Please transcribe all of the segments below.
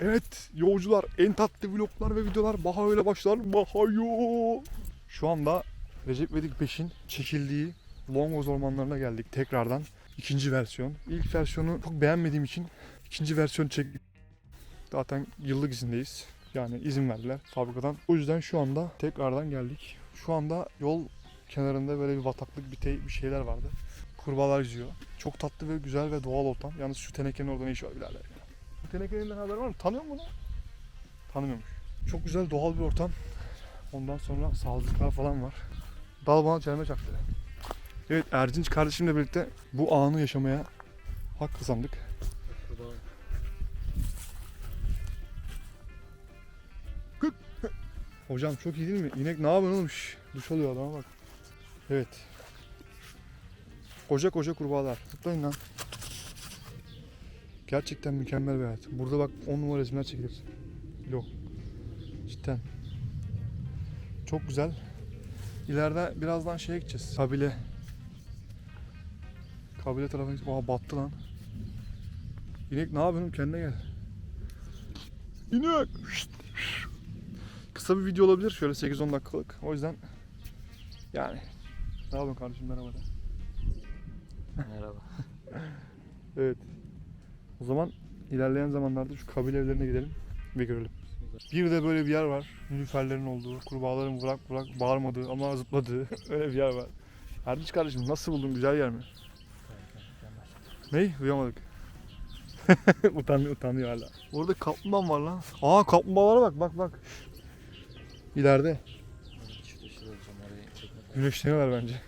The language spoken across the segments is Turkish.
Evet yolcular en tatlı vloglar ve videolar Baha öyle başlar. Bahayo. Şu anda Recep İvedik 5'in çekildiği Longoz ormanlarına geldik tekrardan. İkinci versiyon. İlk versiyonu çok beğenmediğim için ikinci versiyon çek Zaten yıllık izindeyiz. Yani izin verdiler fabrikadan. O yüzden şu anda tekrardan geldik. Şu anda yol kenarında böyle bir bataklık bir, bir şeyler vardı. Kurbağalar yüzüyor. Çok tatlı ve güzel ve doğal ortam. Yalnız şu tenekenin orada ne işi var birader? Tenekenin haber var mı? Tanıyor musun bunu? Tanımıyormuş. Çok güzel doğal bir ortam. Ondan sonra sağlıklar falan var. Dal bana çelme çaktı. Evet Ercinç kardeşimle birlikte bu anı yaşamaya hak kazandık. Hocam çok iyi değil mi? İnek ne yapıyorsun oğlum? Şş, duş oluyor adama bak. Evet. Koca koca kurbağalar. Zıplayın lan. Gerçekten mükemmel bir hayat. Burada bak 10 numara resimler çekilir. Yok. Cidden. Çok güzel. İleride birazdan şeye gideceğiz. Kabile. Kabile tarafına gideceğiz. Oha battı lan. İnek ne yapıyorsun? Kendine gel. İnek. Kısa bir video olabilir. Şöyle 8-10 dakikalık. O yüzden yani. Ne yapıyorsun kardeşim merhaba de. Merhaba. Evet. O zaman ilerleyen zamanlarda şu kabile evlerine gidelim ve görelim. Bir de böyle bir yer var. Nilüferlerin olduğu, kurbağaların bırak bırak bağırmadığı ama zıpladığı öyle bir yer var. Erdinç kardeşim nasıl buldun? Güzel yer mi? Ney? Uyamadık. utanıyor, utanıyor hala. Orada kaplumbağa var lan. Aa kaplumbağalara bak bak bak. İleride. Güneşleniyorlar bence.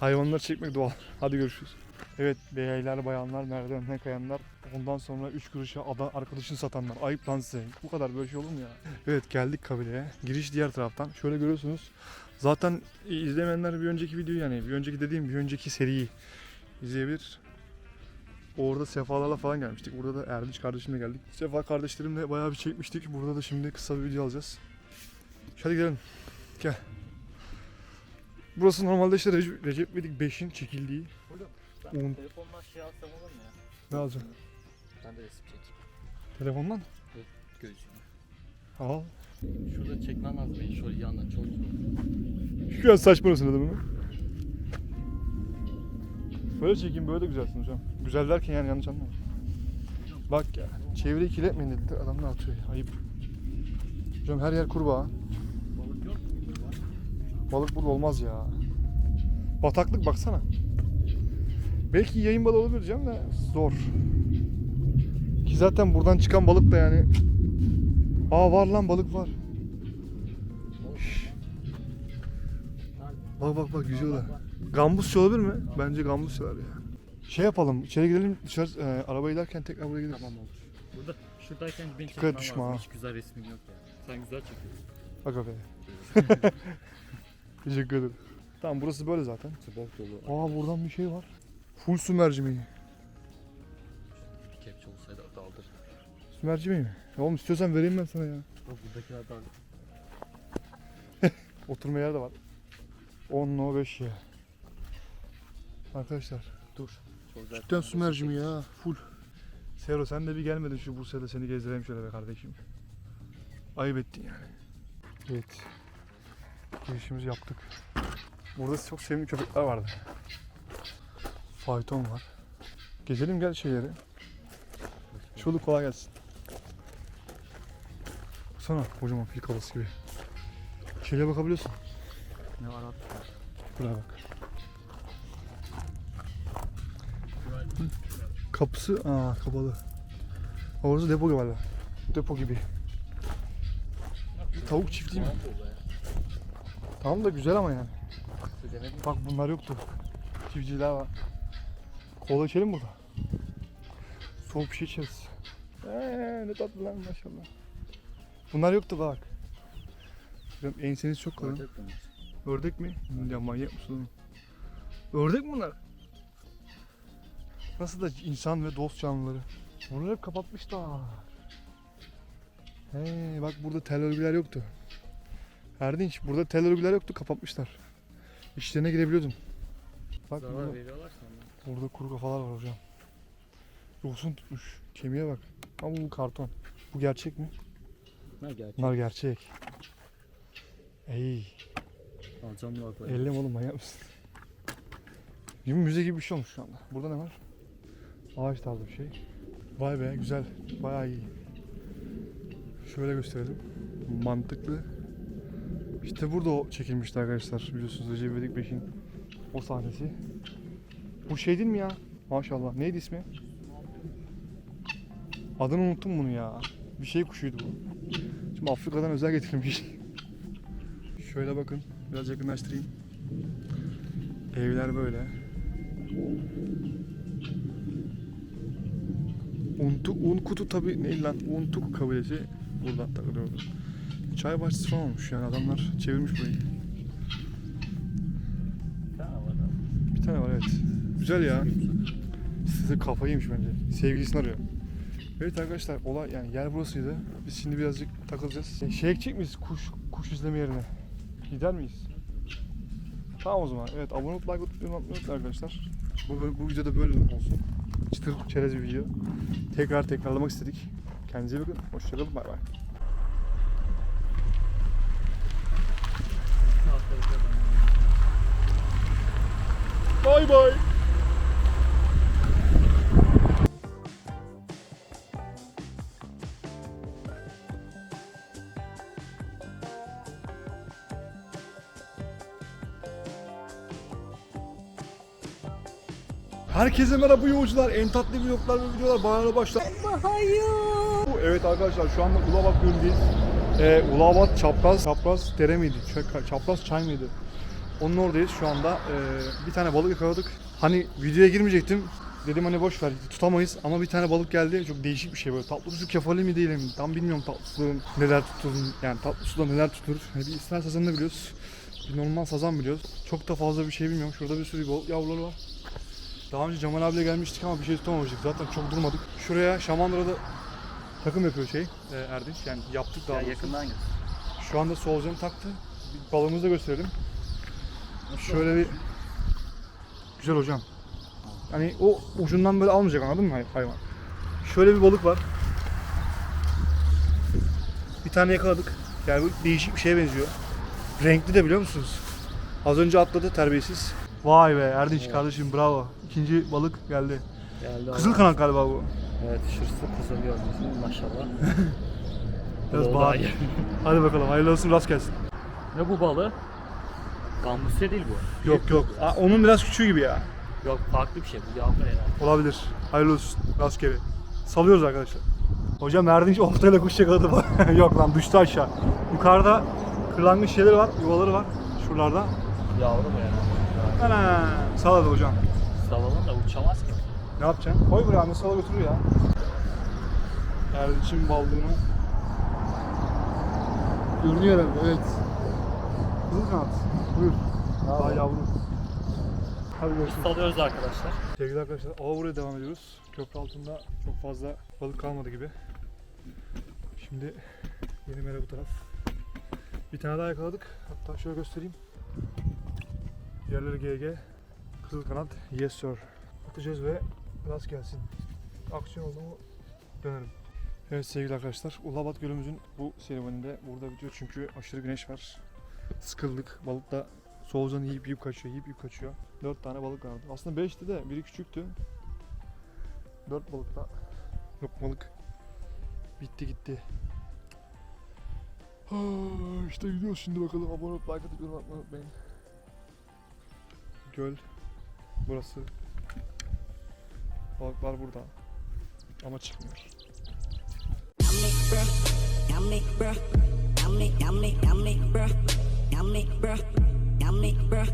Hayvanları çekmek doğal. Hadi görüşürüz. Evet beyler bayanlar merdivenden kayanlar ondan sonra 3 kuruşa ada arkadaşını satanlar ayıp lan size bu kadar böyle şey olur mu ya Evet geldik kabileye giriş diğer taraftan şöyle görüyorsunuz zaten izlemeyenler bir önceki videoyu yani bir önceki dediğim bir önceki seriyi izleyebilir Orada Sefalarla falan gelmiştik. Burada da Erdinç kardeşimle geldik. Sefa kardeşlerimle bayağı bir çekmiştik. Burada da şimdi kısa bir video alacağız. Hadi gidelim. Gel. Burası normalde işte Recep, Recep İvedik 5'in çekildiği. Un. telefondan şey alsam olur mu ya? Ne alacağım? Ben de resim çekeyim. Telefondan. Gözcüğüm. Al. Şurada çekmem lazım beni şöyle yandan çok zor. Şu an saçma orası adamını. Böyle çekeyim böyle de güzelsin hocam. Güzel derken yani yanlış anlama. Bak ya çevreyi kirletmeyin dedi adam ne atıyor ayıp. Hocam her yer kurbağa. Balık yok mu? Balık burada olmaz ya. Bataklık baksana. Belki yayın balığı olur diyeceğim de zor. Ki zaten buradan çıkan balık da yani. Aa var lan balık var. Şş. Bak bak bak yüzüyorlar. Gambus olabilir mi? Bence gambus ya. Şey yapalım, içeri gidelim, dışarı e, arabaya giderken tekrar buraya gideriz. Tamam olur. Burada şuradayken beni Dikkat çekmem düşme lazım. ha. Hiç güzel resmin yok ya. Sen güzel çekiyorsun. Bak be. Teşekkür ederim. Tamam burası böyle zaten. Bok dolu. Aa buradan bir şey var. Full su mercimeği. Bir kepçe olsaydı daldır. Su mercimeği mi? Ya oğlum istiyorsan vereyim ben sana ya. O buradakiler daldır. Oturma yer de var. 10 no 5 ya. Arkadaşlar Dur. Cidden su mercimeği ya full. Sero sen de bir gelmedin şu Bursa'da seni gezdireyim şöyle be kardeşim. Ayıp ettin yani. Evet. Girişimizi yaptık. Burada çok sevimli köpekler vardı. Fayton var. Gezelim gel şeyleri. Şurada kolay gelsin. Baksana kocaman fil kafası gibi. Şöyle bakabiliyorsun. Ne var abi? Buraya bak. Kapısı aa kapalı. Orası depo galiba. Depo gibi. Tavuk çiftliği mi? Tamam da güzel ama yani. Bak bunlar yoktu. Çiftçiler var. Kola içelim burada. Soğuk bir şey içeriz. Eee ne tatlı lan maşallah. Bunlar yoktu bak. Hocam enseniz çok kalın. Ördek mi? Ördek mi? Ya manyak mısın oğlum? Ördek mi bunlar? Nasıl da insan ve dost canlıları. Bunları hep kapatmışlar. He, bak burada tel örgüler yoktu. Erdinç burada tel örgüler yoktu kapatmışlar. İşlerine girebiliyordum. Bak Zarar burada, veriyorlar sana. Burada kuru kafalar var hocam. Yosun tutmuş. Kemiğe bak. Ama bu karton. Bu gerçek mi? Ne gerçek? Bunlar gerçek. Ey, Alacağım bak böyle. ellem oğlum manyak mısın? Bir müze gibi bir şey olmuş şu anda. Burada ne var? Ağaç tarzı bir şey. Vay be güzel. Bayağı iyi. Şöyle gösterelim. Mantıklı. İşte burada o çekilmişti arkadaşlar. Biliyorsunuz Recep İvedik 5'in o sahnesi. Bu şey değil mi ya? Maşallah. Neydi ismi? Adını unuttum bunu ya. Bir şey kuşuydu bu. Şimdi Afrika'dan özel getirilmiş. Şöyle bakın. Biraz yakınlaştırayım. Evler böyle. Untu, Unkutu tabi ne lan? Untuk kabilesi buradan takılıyordu. Çay bahçesi falan olmuş yani adamlar çevirmiş burayı. Güzel ya. Size kafayı yemiş bence. Sevgilisini arıyor. Evet arkadaşlar olay yani yer burasıydı. Biz şimdi birazcık takılacağız. E, şey ekecek miyiz kuş kuş izleme yerine? Gider miyiz? Tamam o zaman. Evet abone olup like atıp unutmayın arkadaşlar. Bu, bu videoda böyle olsun. Çıtır çerez bir video. Tekrar tekrarlamak istedik. Kendinize iyi bakın. Hoşçakalın. Bay bay. Bay bay. Herkese merhaba yolcular. En tatlı vloglar ve videolar bayana başlar. Evet arkadaşlar şu anda Ulabat Gölü'ndeyiz. Ee, Ulabat Çapraz, Çapraz Dere miydi? Çapraz Çay mıydı? Onun oradayız şu anda. Ee, bir tane balık yakaladık. Hani videoya girmeyecektim. Dedim hani boş ver tutamayız ama bir tane balık geldi. Çok değişik bir şey böyle. Tatlı su kefali mi değil mi? Tam bilmiyorum tatlı su neler tutulur. Yani tatlı suda neler tutulur. Hani bir ister sazanını biliyoruz. Bir normal sazan biliyoruz. Çok da fazla bir şey bilmiyorum. Şurada bir sürü balık yavruları var. Daha önce Cemal abiyle gelmiştik ama bir şey tutamamıştık. Zaten çok durmadık. Şuraya Şamandıra'da takım yapıyor şey e, Erdinç. Yani yaptık daha Ya doğrusu. yakından git. Şu anda solucanı taktı. Bir balığımızı da gösterelim. Şöyle bir güzel hocam. Hani o ucundan böyle almayacak anladın mı hay- hayvan? Şöyle bir balık var. Bir tane yakaladık. Yani bu değişik bir şeye benziyor. Renkli de biliyor musunuz? Az önce atladı terbiyesiz. Vay be Erdinç kardeşim bravo. İkinci balık geldi. Geldi Kızıl kanat galiba bu. Evet şurası kızıl gördünüz maşallah. Biraz bağır. Hadi bakalım hayırlı olsun rast gelsin. ne bu balığı? Gambusya değil bu. Yok yok. Aa, onun biraz küçüğü gibi ya. Yok farklı bir şey bu yavru herhalde. Olabilir. Hayırlı olsun. Rastgele. Salıyoruz arkadaşlar. Hocam Erdinç oltayla kuş yakaladı bak. Yok lan düştü aşağı. Yukarıda kırlangıç şeyleri var, yuvaları var. Şuralarda. Yavru mu yani? Ana saladı hocam. Salalım da uçamaz ki. Ne yapacaksın? Koy buraya anne sala götürür ya. Erdinç'in baldığını. Görünüyor herhalde evet. Kızıl kanat. Buyur. Daha yavru. Hadi görüşürüz. Salıyoruz arkadaşlar. Sevgili arkadaşlar ava buraya devam ediyoruz. Köprü altında çok fazla balık kalmadı gibi. Şimdi yeni mere bu taraf. Bir tane daha yakaladık. Hatta şöyle göstereyim. Diğerleri GG. Kızıl kanat. Yes sir. Atacağız ve rast gelsin. Aksiyon oldu mu dönerim. Evet sevgili arkadaşlar. Ulabat Gölümüzün bu serüveninde burada bitiyor çünkü aşırı güneş var. Sıkıldık. Balık da solucanı yiyip yiyip kaçıyor, yiyip yiyip kaçıyor. 4 tane balık vardı. Aslında 5'ti de biri küçüktü. 4 balık da yok balık. Bitti gitti. Ha, işte gidiyoruz şimdi bakalım. Abone olup like atıp yorum atmayı unutmayın. Göl. Burası. Balıklar burada. Ama çıkmıyor. Yummy. Yummy, yummy, bruh. Yummy, bruh. Yummy, bruh.